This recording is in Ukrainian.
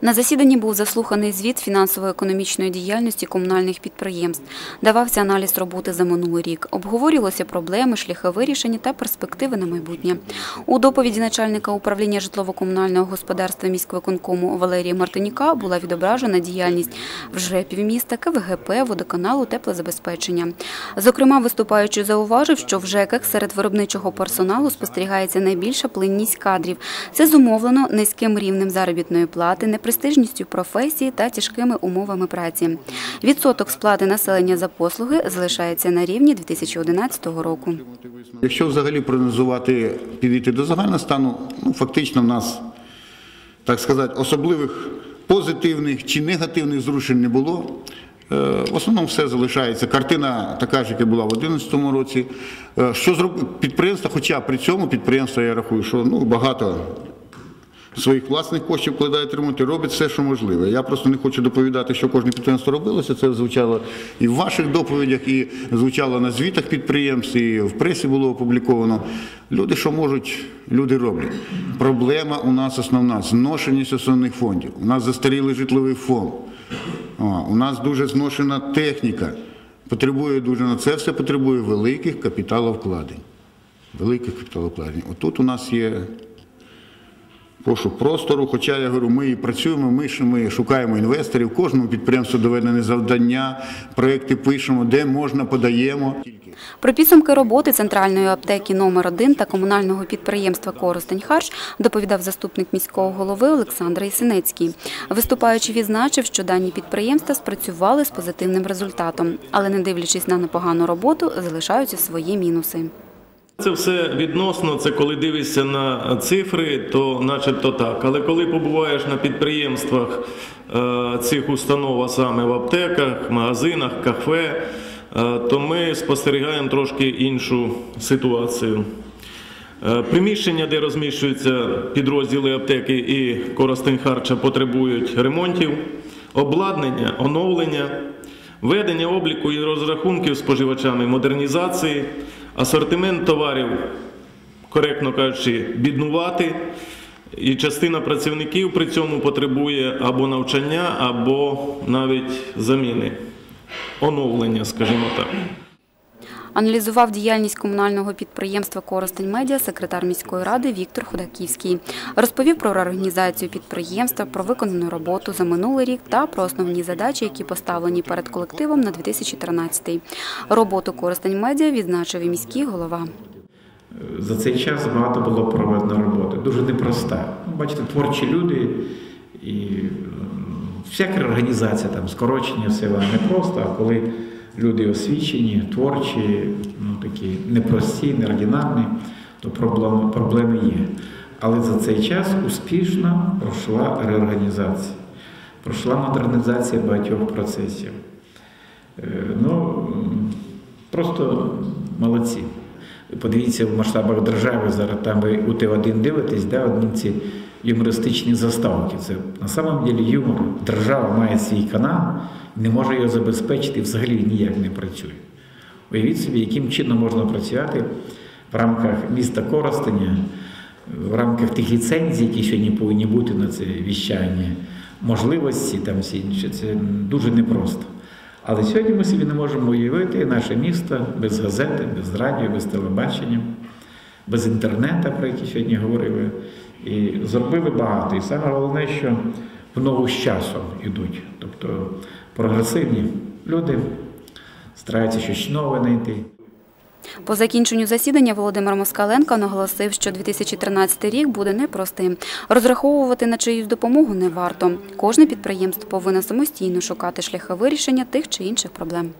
На засіданні був заслуханий звіт фінансово-економічної діяльності комунальних підприємств. Давався аналіз роботи за минулий рік. Обговорювалися проблеми, шляхи вирішення та перспективи на майбутнє. У доповіді начальника управління житлово-комунального господарства міськвиконкому Валерія Мартиніка була відображена діяльність в ЖЕПів міста, КВГП, водоканалу, теплозабезпечення. Зокрема, виступаючи зауважив, що в ЖЕКах серед виробничого персоналу спостерігається найбільша плинність кадрів. Це зумовлено низьким рівнем заробітної плати, непрестижністю професії та тяжкими умовами праці. Відсоток сплати населення за послуги залишається на рівні 2011 року. Якщо взагалі прогнозувати, підійти до загального стану, ну фактично в нас, так сказати, особливих позитивних чи негативних зрушень не було. Е, В основному все залишається. Картина така ж, яка була в 2011 році. Е, Що зробить підприємство, хоча при цьому підприємство, я рахую, що ну, багато своїх власних коштів вкладають ремонт і робить все, що можливе. Я просто не хочу доповідати, що кожне підприємство робилося. Це звучало і в ваших доповідях, і звучало на звітах підприємств, і в пресі було опубліковано. Люди, що можуть, люди роблять. Проблема у нас основна зношеність основних фондів. У нас застарілий житловий фонд. У нас дуже зношена техніка. Потребує дуже на це все потребує великих капіталовкладень. Великих капіталовкладень. Отут у нас є пошук простору. Хоча я говорю, ми і працюємо, ми, ми шукаємо інвесторів, кожному підприємству доведені завдання, проекти пишемо, де можна, подаємо. Про підсумки роботи центральної аптеки номер 1 та комунального підприємства Коростень Харч доповідав заступник міського голови Олександр Ісинецький. Виступаючи, відзначив, що дані підприємства спрацювали з позитивним результатом, але не дивлячись на непогану роботу, залишаються свої мінуси. Це все відносно, це коли дивишся на цифри, то начебто так. Але коли побуваєш на підприємствах е, цих установ, а саме в аптеках, магазинах, кафе, е, то ми спостерігаємо трошки іншу ситуацію. Е, Приміщення, де розміщуються підрозділи аптеки і Коростень Харча, потребують ремонтів, обладнання, оновлення, ведення обліку і розрахунків споживачами, модернізації, асортимент товарів, коректно кажучи, біднувати. І частина працівників при цьому потребує або навчання, або навіть заміни, оновлення, скажімо так. Аналізував діяльність комунального підприємства Коростень Медіа секретар міської ради Віктор Ходаківський. Розповів про реорганізацію підприємства, про виконану роботу за минулий рік та про основні задачі, які поставлені перед колективом на 2013. Роботу Коростень Медіа відзначив і міський голова. За цей час багато було проведено роботи. Дуже непроста. Бачите, творчі люди і всяка організація, там, скорочення, все вона непроста, а коли люди освічені, творчі, ну, такі непрості, неординарні, то проблеми, є. Але за цей час успішно пройшла реорганізація, пройшла модернізація багатьох процесів. Е, Ну, просто молодці. Подивіться в масштабах держави, зараз там ви у Т1 дивитесь, да, одні ці юмористичні заставки. Це на самом деле юмор. Держава має свій канал, не може його забезпечити, взагалі ніяк не працює. Уявіть собі, яким чином можна працювати в рамках міста Коростеня, в рамках тих ліцензій, які сьогодні повинні бути на це віщання, можливості там всі інші. Це дуже непросто. Але сьогодні ми собі не можемо уявити наше місто без газети, без радіо, без телебачення, без інтернету, про який сьогодні говорили. І зробили багато. І саме головне, що в ногу з часом йдуть. Тобто прогресивні люди стараються щось нове знайти. По закінченню засідання Володимир Москаленко наголосив, що 2013 рік буде непростим. Розраховувати на чиюсь допомогу не варто. Кожне підприємство повинно самостійно шукати шляхи вирішення тих чи інших проблем.